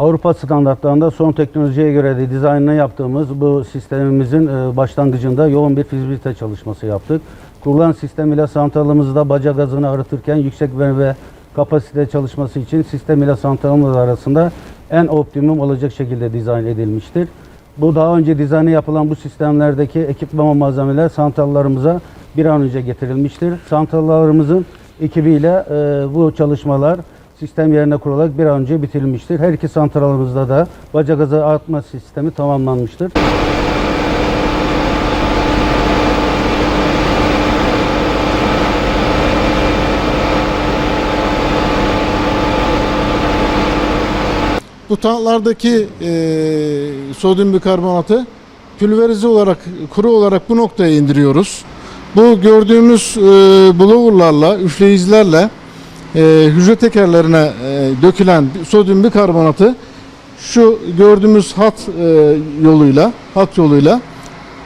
Avrupa standartlarında son teknolojiye göre de dizaynını yaptığımız bu sistemimizin e, başlangıcında yoğun bir fizibilite çalışması yaptık. Kurulan sistem ile santralımızda baca gazını arıtırken yüksek ve kapasite çalışması için sistem ile santralımız arasında en optimum olacak şekilde dizayn edilmiştir. Bu daha önce dizaynı yapılan bu sistemlerdeki ekipman malzemeler santrallarımıza bir an önce getirilmiştir. Santrallarımızın ekibiyle e, bu çalışmalar sistem yerine kurularak bir an önce bitirilmiştir. Her iki santralımızda da baca gazı artma sistemi tamamlanmıştır. Bu tanklardaki e, sodyum bikarbonatı pülverize olarak, kuru olarak bu noktaya indiriyoruz. Bu gördüğümüz e, blowerlarla, üfleyicilerle e, hücre tekerlerine e, dökülen sodyum bikarbonatı şu gördüğümüz hat e, yoluyla, hat yoluyla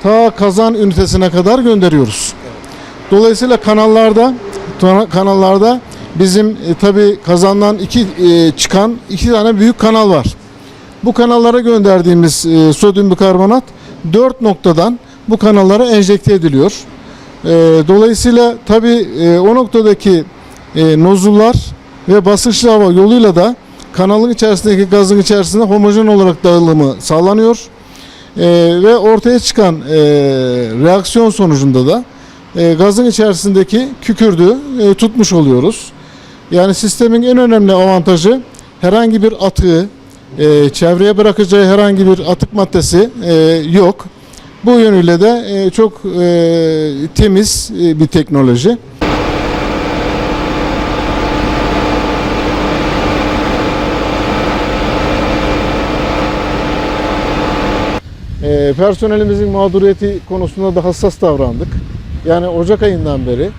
ta kazan ünitesine kadar gönderiyoruz. Dolayısıyla kanallarda kanallarda bizim e, tabi kazandan iki e, çıkan iki tane büyük kanal var. Bu kanallara gönderdiğimiz e, sodyum bikarbonat dört noktadan bu kanallara enjekte ediliyor. E, dolayısıyla tabi e, o noktadaki e, nozullar ve basınçlı hava yoluyla da kanalın içerisindeki gazın içerisinde homojen olarak dağılımı sağlanıyor. E, ve ortaya çıkan e, reaksiyon sonucunda da e, gazın içerisindeki kükürdü e, tutmuş oluyoruz. Yani sistemin en önemli avantajı herhangi bir atığı, e, çevreye bırakacağı herhangi bir atık maddesi e, yok. Bu yönüyle de e, çok e, temiz e, bir teknoloji. E, personelimizin mağduriyeti konusunda da hassas davrandık. Yani Ocak ayından beri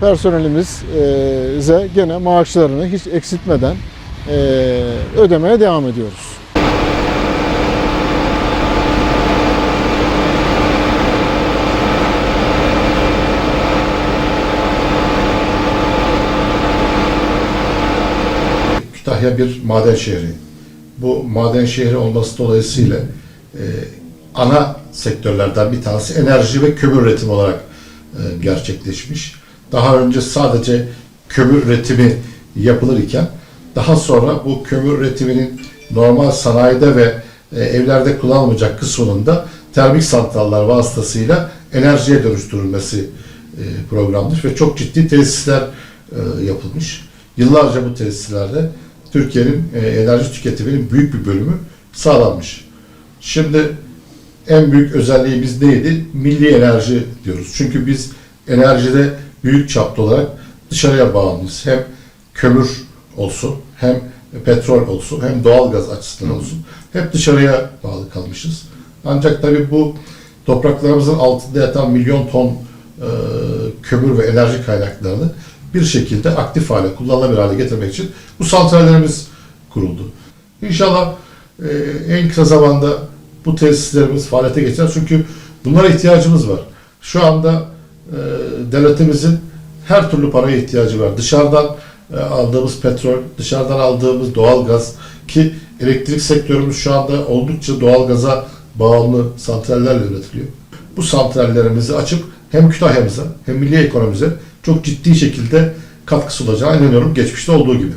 personelimize gene maaşlarını hiç eksiltmeden e, ödemeye devam ediyoruz. Kütahya bir maden şehri. Bu maden şehri olması dolayısıyla e, ana sektörlerden bir tanesi enerji ve kömür üretimi olarak e, gerçekleşmiş. Daha önce sadece kömür üretimi yapılır iken daha sonra bu kömür üretiminin normal sanayide ve e, evlerde kullanılmayacak kısmının da termik santrallar vasıtasıyla enerjiye dönüştürülmesi e, programdır ve çok ciddi tesisler e, yapılmış. Yıllarca bu tesislerde Türkiye'nin e, enerji tüketiminin büyük bir bölümü sağlanmış. Şimdi en büyük özelliğimiz neydi? Milli enerji diyoruz. Çünkü biz enerjide büyük çapta olarak dışarıya bağımlıyız. Hem kömür olsun, hem petrol olsun, hem doğal gaz açısından olsun. Hep dışarıya bağlı kalmışız. Ancak tabii bu topraklarımızın altında yatan milyon ton e, kömür ve enerji kaynaklarını bir şekilde aktif hale, kullanılabilir hale getirmek için bu santrallerimiz kuruldu. İnşallah e, en kısa zamanda bu tesislerimiz faaliyete geçer. Çünkü bunlara ihtiyacımız var. Şu anda e, devletimizin her türlü paraya ihtiyacı var. Dışarıdan e, aldığımız petrol, dışarıdan aldığımız doğal gaz ki elektrik sektörümüz şu anda oldukça doğal gaza bağımlı santrallerle üretiliyor. Bu santrallerimizi açıp hem Kütahya'mıza hem milli ekonomimize çok ciddi şekilde katkısı olacağına inanıyorum geçmişte olduğu gibi.